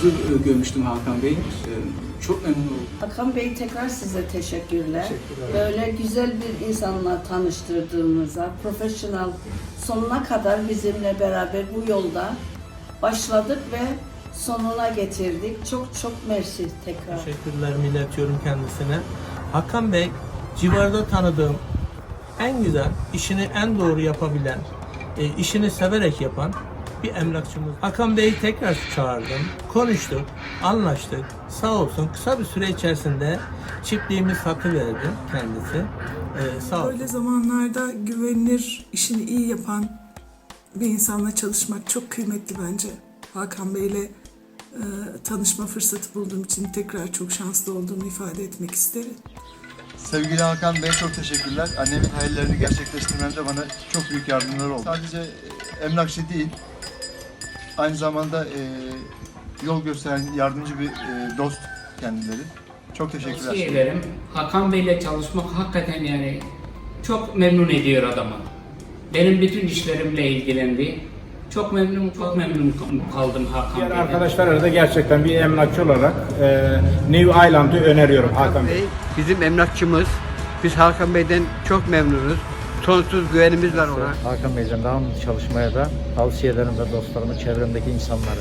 sizi e, görmüştüm Hakan Bey. E, Çok memnun oldum. Hakan Bey tekrar size teşekkürler. Teşekkürler. Böyle güzel bir insanla tanıştırdığımıza, profesyonel sonuna kadar bizimle beraber bu yolda başladık ve sonuna getirdik. Çok çok mersi tekrar. Teşekkürlerimi iletiyorum kendisine. Hakan Bey, civarda tanıdığım en güzel, işini en doğru yapabilen, e, işini severek yapan bir emlakçımız. Hakan Bey'i tekrar çağırdım, konuştuk, anlaştık. Sağ olsun kısa bir süre içerisinde çiftliğimi satıverdi kendisi. E, sağ olsun. Böyle zamanlarda güvenilir, işini iyi yapan bir insanla çalışmak çok kıymetli bence. Hakan Bey'le e, tanışma fırsatı bulduğum için tekrar çok şanslı olduğumu ifade etmek isterim. Sevgili Hakan Bey çok teşekkürler. Annemin hayallerini gerçekleştirmemde bana çok büyük yardımları oldu. Sadece e, emlakçı değil, aynı zamanda e, yol gösteren yardımcı bir e, dost kendileri. Çok teşekkürler. Tavsiye ederim. Hakan Bey'le çalışmak hakikaten yani çok memnun ediyor adamı. Benim bütün işlerimle ilgilendi. Çok memnun, çok memnun kaldım Hakan Diğer Bey'den. arkadaşlara da gerçekten bir emlakçı olarak e, New Island'ı öneriyorum Hakan Bey. Bey bizim emlakçımız. Biz Hakan Bey'den çok memnunuz. Sonsuz güvenimiz var ona. Hakan Bey'le devam çalışmaya da tavsiye ederim ve dostlarımı, çevremdeki insanları.